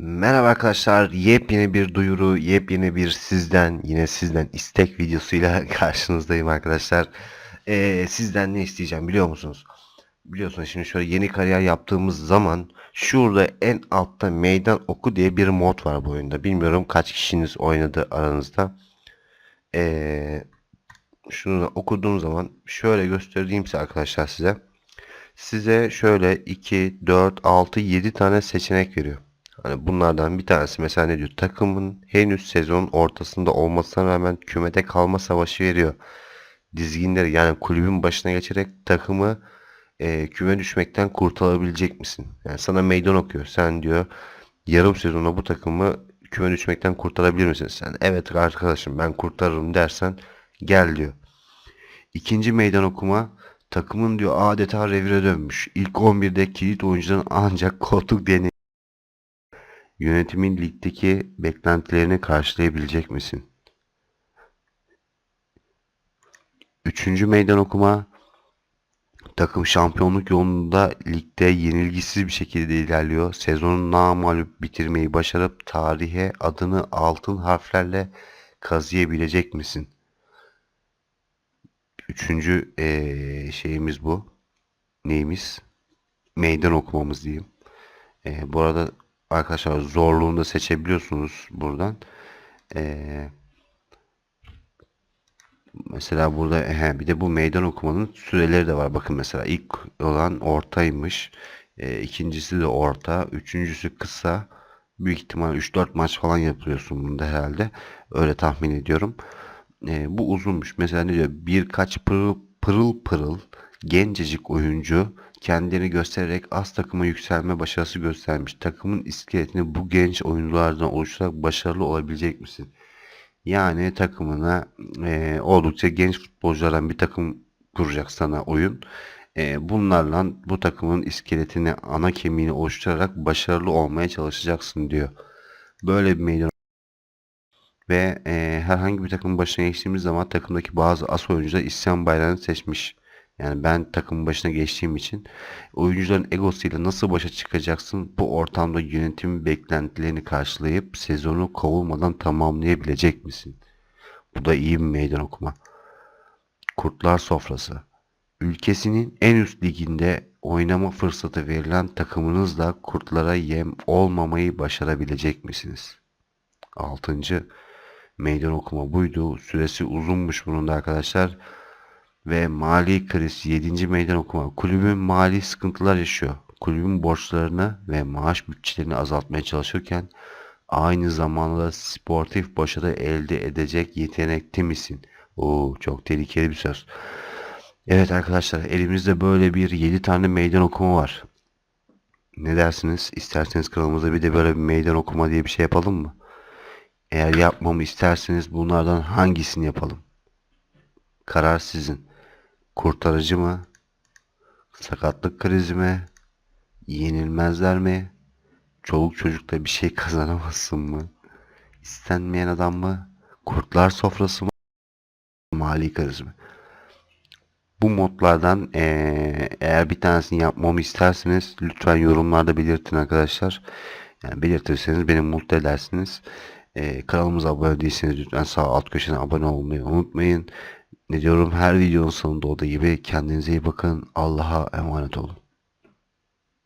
Merhaba arkadaşlar, yepyeni bir duyuru, yepyeni bir sizden, yine sizden istek videosuyla karşınızdayım arkadaşlar. Ee, sizden ne isteyeceğim biliyor musunuz? Biliyorsunuz şimdi şöyle yeni kariyer yaptığımız zaman şurada en altta meydan oku diye bir mod var bu oyunda. Bilmiyorum kaç kişiniz oynadı aranızda. Ee, şunu okuduğum zaman şöyle göstereyim size arkadaşlar size. Size şöyle 2, 4, 6, 7 tane seçenek veriyor. Hani bunlardan bir tanesi mesela ne diyor? Takımın henüz sezonun ortasında olmasına rağmen kümede kalma savaşı veriyor. Dizginleri yani kulübün başına geçerek takımı e, küme düşmekten kurtarabilecek misin? Yani sana meydan okuyor. Sen diyor yarım sezona bu takımı küme düşmekten kurtarabilir misin? Sen evet arkadaşım ben kurtarırım dersen gel diyor. İkinci meydan okuma takımın diyor adeta revire dönmüş. İlk 11'de kilit oyuncuların ancak koltuk deney Yönetimin ligdeki beklentilerini karşılayabilecek misin? Üçüncü meydan okuma takım şampiyonluk yolunda ligde yenilgisiz bir şekilde ilerliyor. Sezonu namağlup bitirmeyi başarıp tarihe adını altın harflerle kazıyabilecek misin? Üçüncü eee, şeyimiz bu. Neyimiz? Meydan okumamız diyeyim. Eee, bu arada arkadaşlar zorluğunu da seçebiliyorsunuz buradan. Eee, mesela burada he, bir de bu meydan okumanın süreleri de var. Bakın mesela ilk olan ortaymış. Eee, ikincisi de orta. Üçüncüsü kısa. Büyük ihtimal 3-4 maç falan yapıyorsun bunda herhalde. Öyle tahmin ediyorum. Eee, bu uzunmuş. Mesela ne diyor? Birkaç pırıl pırıl pırıl gencecik oyuncu kendini göstererek az takıma yükselme başarısı göstermiş. Takımın iskeletini bu genç oyunculardan oluşturarak başarılı olabilecek misin? Yani takımına eee, oldukça genç futbolculardan bir takım kuracak sana oyun. Eee, bunlarla bu takımın iskeletini, ana kemiğini oluşturarak başarılı olmaya çalışacaksın diyor. Böyle bir meydan ve eee, herhangi bir takımın başına geçtiğimiz zaman takımdaki bazı as oyuncular isyan bayrağını seçmiş. Yani ben takımın başına geçtiğim için oyuncuların egosuyla nasıl başa çıkacaksın? Bu ortamda yönetimin beklentilerini karşılayıp sezonu kovulmadan tamamlayabilecek misin? Bu da iyi bir meydan okuma. Kurtlar Sofrası. Ülkesinin en üst liginde oynama fırsatı verilen takımınızla kurtlara yem olmamayı başarabilecek misiniz? Altıncı meydan okuma buydu. Süresi uzunmuş bunun da arkadaşlar. Ve mali kriz 7. meydan okuma. Kulübün mali sıkıntılar yaşıyor. Kulübün borçlarını ve maaş bütçelerini azaltmaya çalışırken aynı zamanda sportif başarı elde edecek yetenekte misin? Oo, çok tehlikeli bir söz. Evet arkadaşlar elimizde böyle bir 7 tane meydan okuma var. Ne dersiniz? İsterseniz kanalımızda bir de böyle bir meydan okuma diye bir şey yapalım mı? Eğer yapmamı isterseniz bunlardan hangisini yapalım? Karar sizin. Kurtarıcı mı? Sakatlık krizi mi? Yenilmezler mi? Çoluk çocukta bir şey kazanamazsın mı? İstenmeyen adam mı? Kurtlar sofrası mı? Mali kriz mi? Bu modlardan eee, eğer bir tanesini yapmamı isterseniz lütfen yorumlarda belirtin arkadaşlar. Yani belirtirseniz beni mutlu edersiniz. Eee, kanalımıza abone değilseniz lütfen sağ alt köşeden abone olmayı unutmayın. Ne diyorum her videonun sonunda olduğu gibi kendinize iyi bakın. Allah'a emanet olun.